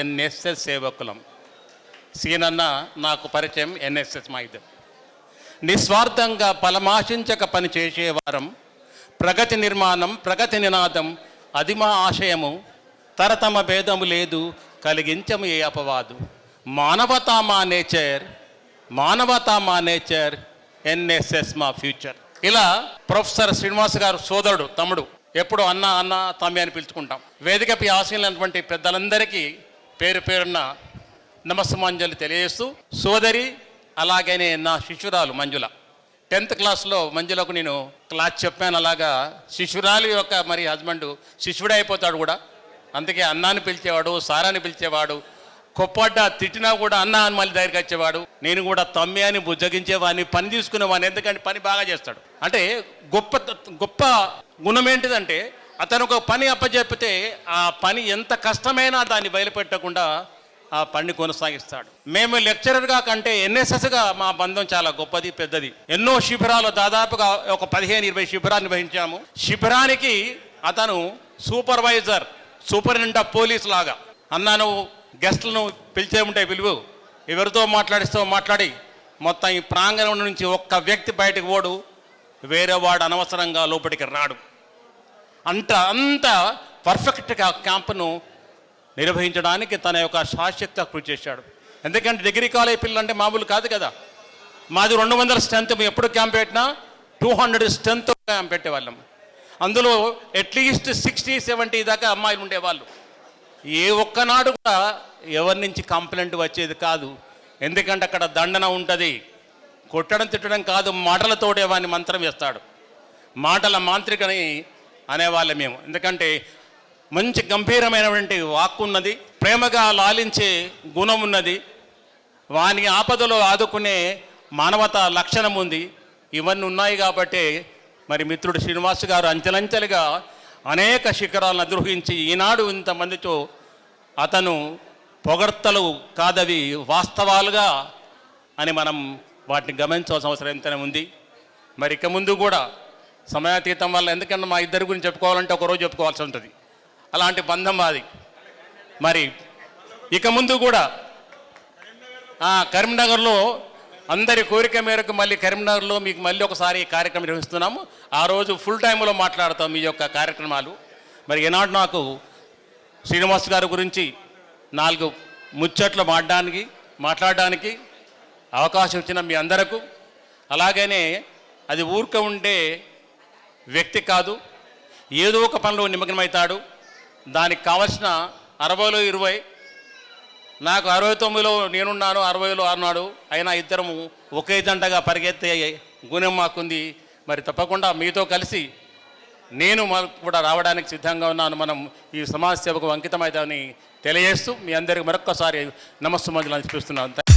NSS సేవకులం. సీనన్న నాకు పరిచయం NSS మా ఇద్దరు. నిస్వార్థంగా ఫలమాశించక పని చేసేవారం ప్రగతి నిర్మాణం ప్రగతి నినాదం అది మా ఆశయము. తరతమ భేదము లేదు కలిగించము ఏ అపవాదు. మానవతా మా నేచర్ మానవతా మా నేచర్ ఎన్ఎస్ఎస్ మా ఫ్యూచర్. ఇలా ప్రొఫెసర్ శ్రీనివాస్ గారు సోదరుడు తమ్ముడు ఎప్పుడు అన్న అన్న తమ్మి అని పిలుచుకుంటాం. వేదికపై ఆశీలైనటువంటి పెద్దలందరికీ పేరు పేరున్న నమస్సమాంజలి తెలియజేస్తూ సోదరి అలాగనే నా శిష్యురాలు మంజుల. టెన్త్ క్లాస్లో మంజులకు నేను క్లాస్ చెప్పాను అలాగా శిష్యురాలు యొక్క మరి హస్బెండ్ శిష్యుడే అయిపోతాడు కూడా. అందుకే అన్నాన్ని పిలిచేవాడు సారాన్ని పిలిచేవాడు కొప్పడ్డ తిట్టినా కూడా అన్న అని మళ్ళీ దగ్గరికి వచ్చేవాడు. నేను కూడా తమ్మి అని బుజ్జగించేవాడిని పని తీసుకునేవాడిని ఎందుకంటే పని బాగా చేస్తాడు. అంటే గొప్ప గొప్ప గుణం ఏంటిదంటే అతను ఒక పని అప్పచెప్పితే ఆ పని ఎంత కష్టమైనా దాన్ని బయలుపెట్టకుండా ఆ పని కొనసాగిస్తాడు. మేము లెక్చరర్గా కంటే ఎన్ఎస్ఎస్గా మా బంధం చాలా గొప్పది పెద్దది. ఎన్నో శిబిరాలు దాదాపుగా ఒక పదిహేను ఇరవై శిబిరాలు నిర్వహించాము. శిబిరానికి అతను సూపర్వైజర్ సూపరింటెండెంట్ ఆఫ్ పోలీస్ లాగా. అన్నా నువ్వు పిలిచే ఉంటే పిలువు. ఎవరితో మాట్లాడిస్తావు మాట్లాడి. మొత్తం ఈ ప్రాంగణం నుంచి ఒక్క వ్యక్తి బయటకు పోడు. వేరే వాడు అనవసరంగా లోపలికి రాడు. అంత అంత పర్ఫెక్ట్గా క్యాంప్ను నిర్వహించడానికి తన యొక్క శాశ్వత కృషి చేశాడు. ఎందుకంటే డిగ్రీ కాలేజ్ పిల్లలు అంటే మామూలు కాదు కదా. మాది రెండు వందల స్ట్రెంత్ మేము ఎప్పుడు క్యాంప్ పెట్టినా టూ హండ్రెడ్ స్ట్రెంత్ క్యాంప్ పెట్టేవాళ్ళం. అందులో అట్లీస్ట్ సిక్స్టీ సెవెంటీ దాకా అమ్మాయిలు ఉండేవాళ్ళు. ఏ ఒక్కనాడు కూడా ఎవరి నుంచి కంప్లైంట్ వచ్చేది కాదు. ఎందుకంటే అక్కడ దండన ఉంటుంది. కొట్టడం తిట్టడం కాదు మాటలతోటే వాడిని మంత్రం వేస్తాడు. మాటల మాంత్రికని అనేవాళ్ళం మేము. ఎందుకంటే మంచి గంభీరమైనటువంటి వాక్కు ఉన్నది ప్రేమగా లాలించే గుణం ఉన్నది వాని ఆపదలో ఆదుకునే మానవత లక్షణం ఉంది ఇవన్నీ ఉన్నాయి కాబట్టి మరి మిత్రుడు శ్రీనివాస్ గారు అంచెలంచెలుగా అనేక శిఖరాలను అధిరోహించి ఈనాడు ఇంతమందితో అతను పొగడ్తలు కాదవి వాస్తవాలుగా అని మనం వాటిని గమనించవలసిన అవసరం ఎంతనే ఉంది. మరి ఇక ముందు కూడా సమయాతీతం వల్ల ఎందుకంటే మా ఇద్దరి గురించి చెప్పుకోవాలంటే ఒకరోజు చెప్పుకోవాల్సి ఉంటుంది. అలాంటి బంధం మాది. మరి ఇక ముందు కూడా కరీంనగర్లో అందరి కోరిక మేరకు మళ్ళీ కరీంనగర్లో మీకు మళ్ళీ ఒకసారి కార్యక్రమం నిర్వహిస్తున్నాము. ఆ రోజు ఫుల్ టైంలో మాట్లాడతాం మీ యొక్క కార్యక్రమాలు. మరి ఈనాడు నాకు శ్రీనివాస్ గారి గురించి నాలుగు ముచ్చట్లు మాట్లాడడానికి మాట్లాడడానికి అవకాశం ఇచ్చిన మీ అందరకు. అలాగనే అది ఊరిక ఉండే వ్యక్తి కాదు. ఏదో ఒక పనిలో నిమగ్నమవుతాడు దానికి కావలసిన అరవైలో ఇరవై నాకు అరవై తొమ్మిదిలో నేనున్నాను అరవైలో అన్నాడు అయినా ఇద్దరము ఒకే జంటగా పరిగెత్తే గుణం మాకుంది. మరి తప్పకుండా మీతో కలిసి నేను కూడా రావడానికి సిద్ధంగా ఉన్నాను. మనం ఈ సమాజ సేవకు అంకితమైతామని తెలియజేస్తూ మీ అందరికీ మరొక్కసారి నమస్సు అని అనిపిస్తున్నాను